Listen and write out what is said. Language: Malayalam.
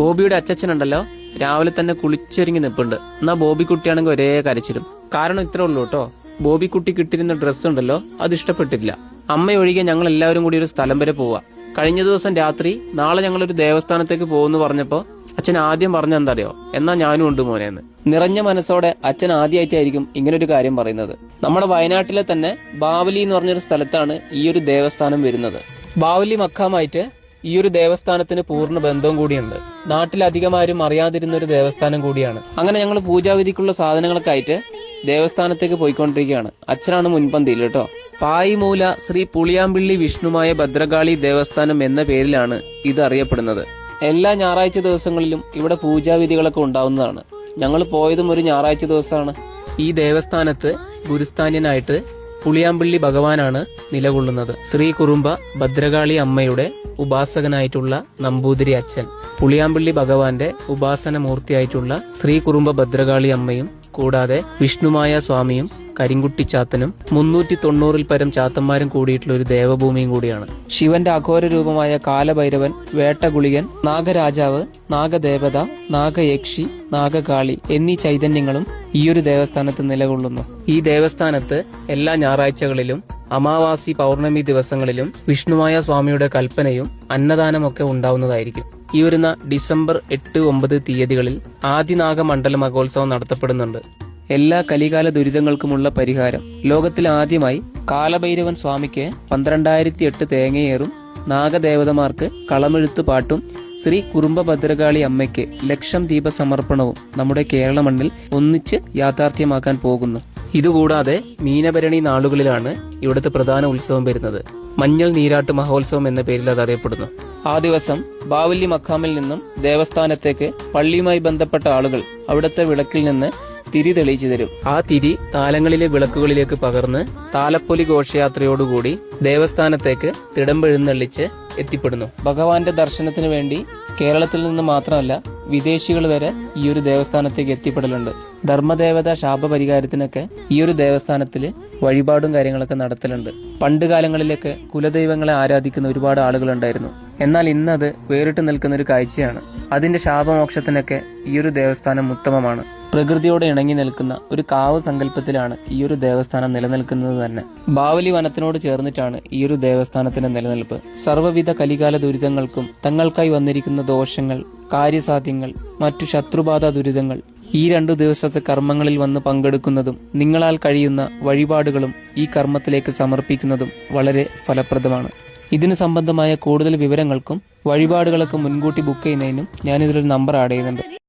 ബോബിയുടെ അച്ചച്ചനുണ്ടല്ലോ. രാവിലെ തന്നെ കുളിച്ചൊരുങ്ങി നിൽപ്പുണ്ട് എന്നാ ബോബി കുട്ടിയാണെങ്കിൽ ഒരേ കരച്ചിലും. കാരണം ഇത്രേ ഉള്ളൂ കേട്ടോ. ബോബി കുട്ടി കിട്ടിയിരുന്ന ഡ്രസ്സ് ഉണ്ടല്ലോ അത് ഇഷ്ടപ്പെട്ടില്ല അമ്മ ഒഴികെ ഞങ്ങൾ എല്ലാവരും കൂടി ഒരു സ്ഥലം വരെ പോവാ. കഴിഞ്ഞ ദിവസം രാത്രി നാളെ ഞങ്ങൾ ഒരു ദേവസ്ഥാനത്തേക്ക് പോകുന്നു പറഞ്ഞപ്പോ അച്ഛൻ ആദ്യം പറഞ്ഞ എന്താറിയോ എന്നാ ഞാനും ഉണ്ട് മോനെന്ന്. നിറഞ്ഞ മനസ്സോടെ അച്ഛൻ ആദ്യമായിട്ടായിരിക്കും ഇങ്ങനൊരു കാര്യം പറയുന്നത്. നമ്മുടെ വയനാട്ടിലെ തന്നെ ബാവലി എന്ന് പറഞ്ഞൊരു സ്ഥലത്താണ് ഈ ഒരു ദേവസ്ഥാനം വരുന്നത്. ബാവലി മക്കാമായിട്ട് ഈ ഒരു ദേവസ്ഥാനത്തിന് പൂർണ ബന്ധവും കൂടിയുണ്ട്. നാട്ടിലധികം ആരും അറിയാതിരുന്ന ഒരു ദേവസ്ഥാനം കൂടിയാണ്. അങ്ങനെ ഞങ്ങൾ പൂജാവിധിക്കുള്ള സാധനങ്ങളൊക്കെ ആയിട്ട് ദേവസ്ഥാനത്തേക്ക് പോയിക്കൊണ്ടിരിക്കുകയാണ്. അച്ഛനാണ് മുൻപന്തിയിൽ കേട്ടോ. പായിമൂല ശ്രീ പുളിയാമ്പിള്ളി വിഷ്ണുമായ ഭദ്രകാളി ദേവസ്ഥാനം എന്ന പേരിലാണ് ഇത് അറിയപ്പെടുന്നത്. എല്ലാ ഞായറാഴ്ച ദിവസങ്ങളിലും ഇവിടെ പൂജാവിധികളൊക്കെ ഉണ്ടാവുന്നതാണ്. ഞങ്ങൾ പോയതും ഒരു ഞായറാഴ്ച ദിവസമാണ്. ഈ ദേവസ്ഥാനത്ത് ഗുരുസ്ഥാന്യനായിട്ട് പുളിയാമ്പിള്ളി ഭഗവാനാണ് നിലകൊള്ളുന്നത്. ശ്രീ കുറുമ്പ ഭദ്രകാളി അമ്മയുടെ ഉപാസകനായിട്ടുള്ള നമ്പൂതിരി അച്ഛൻ. പുളിയാമ്പിള്ളി ഭഗവാന്റെ ഉപാസന മൂർത്തിയായിട്ടുള്ള ശ്രീ കുറുമ്പ ഭദ്രകാളി അമ്മയും കൂടാതെ വിഷ്ണുമായ സ്വാമിയും കരിങ്കുട്ടി ചാത്തനും മുന്നൂറ്റി തൊണ്ണൂറിൽ പരം ചാത്തന്മാരും കൂടിയിട്ടുള്ള ഒരു ദേവഭൂമിയും കൂടിയാണ്. ശിവന്റെ അഘോര രൂപമായ കാലഭൈരവൻ വേട്ടഗുളികൻ നാഗരാജാവ് നാഗദേവത നാഗയക്ഷി നാഗകാളി എന്നീ ചൈതന്യങ്ങളും ഈയൊരു ദേവസ്ഥാനത്ത് നിലകൊള്ളുന്നു. ഈ ദേവസ്ഥാനത്ത് എല്ലാ ഞായറാഴ്ചകളിലും അമാവാസി പൗർണമി ദിവസങ്ങളിലും വിഷ്ണുവായ സ്വാമിയുടെ കൽപ്പനയും അന്നദാനമൊക്കെ ഉണ്ടാവുന്നതായിരിക്കും. ഈ വരുന്ന ഡിസംബർ എട്ട് ഒമ്പത് തീയതികളിൽ ആദിനാഗമണ്ഡല മഹോത്സവം നടത്തപ്പെടുന്നുണ്ട്. എല്ലാ കലികാല ദുരിതങ്ങൾക്കുമുള്ള പരിഹാരം. ലോകത്തിൽ ആദ്യമായി കാലഭൈരവൻ സ്വാമിക്ക് പന്ത്രണ്ടായിരത്തി എട്ട് തേങ്ങയേറും നാഗദേവതമാർക്ക് കളമെഴുത്ത് പാട്ടും ശ്രീ കുറുമ്പ ഭദ്രകാളി അമ്മയ്ക്ക് ലക്ഷം ദീപ സമർപ്പണവും നമ്മുടെ കേരള മണ്ണിൽ ഒന്നിച്ച് യാഥാർത്ഥ്യമാക്കാൻ പോകുന്നു. ഇതുകൂടാതെ മീനഭരണി നാളുകളിലാണ് ഇവിടുത്തെ പ്രധാന ഉത്സവം വരുന്നത്. മഞ്ഞൾ നീരാട്ട് മഹോത്സവം എന്ന പേരിൽ അത് അറിയപ്പെടുന്നു. ആ ദിവസം ബാവല്യ മഖാമിൽ നിന്നും ദേവസ്ഥാനത്തേക്ക് പള്ളിയുമായി ബന്ധപ്പെട്ട ആളുകൾ അവിടുത്തെ വിളക്കിൽ നിന്ന് തിരി തെളിയിച്ചു തരും. ആ തിരി താലങ്ങളിലെ വിളക്കുകളിലേക്ക് പകർന്ന് താലപ്പൊലി ഘോഷയാത്രയോടുകൂടി ദേവസ്ഥാനത്തേക്ക് തിടമ്പെഴുന്നള്ളിച്ച് എത്തിപ്പെടുന്നു. ഭഗവാന്റെ ദർശനത്തിന് വേണ്ടി കേരളത്തിൽ നിന്ന് മാത്രമല്ല വിദേശികൾ വരെ ഈ ഒരു ദേവസ്ഥാനത്തേക്ക് എത്തിപ്പെടലുണ്ട്. ധർമ്മദേവത ശാപപരിഹാരത്തിനൊക്കെ ഈ ഒരു ദേവസ്ഥാനത്തിൽ വഴിപാടും കാര്യങ്ങളൊക്കെ നടത്തലുണ്ട്. പണ്ട് കാലങ്ങളിലൊക്കെ കുലദൈവങ്ങളെ ആരാധിക്കുന്ന ഒരുപാട് ആളുകളുണ്ടായിരുന്നു. എന്നാൽ ഇന്നത് വേറിട്ട് നിൽക്കുന്ന ഒരു കാഴ്ചയാണ്. അതിന്റെ ശാപമോക്ഷത്തിനൊക്കെ ഈ ഒരു ദേവസ്ഥാനം ഉത്തമമാണ്. പ്രകൃതിയോട് ഇണങ്ങി നിൽക്കുന്ന ഒരു കാവ് സങ്കല്പത്തിലാണ് ഈ ഒരു ദേവസ്ഥാനം നിലനിൽക്കുന്നത് തന്നെ. ബാവലി വനത്തിനോട് ചേർന്നിട്ടാണ് ഈ ഒരു ദേവസ്ഥാനത്തിന്റെ നിലനിൽപ്പ്. സർവവിധ കലികാല ദുരിതങ്ങൾക്കും തങ്ങൾക്കായി വന്നിരിക്കുന്ന ദോഷങ്ങൾ കാര്യസാധ്യങ്ങൾ മറ്റു ശത്രുബാധ ദുരിതങ്ങൾ ഈ രണ്ടു ദിവസത്തെ കർമ്മങ്ങളിൽ വന്ന് പങ്കെടുക്കുന്നതും നിങ്ങളാൽ കഴിയുന്ന വഴിപാടുകളും ഈ കർമ്മത്തിലേക്ക് സമർപ്പിക്കുന്നതും വളരെ ഫലപ്രദമാണ്. ഇതിനു സംബന്ധമായ കൂടുതൽ വിവരങ്ങൾക്കും വഴിപാടുകളൊക്കെ മുൻകൂട്ടി ബുക്ക് ചെയ്യുന്നതിനും ഞാനിതിലൊരു നമ്പർ ആഡ് ചെയ്യുന്നുണ്ട്.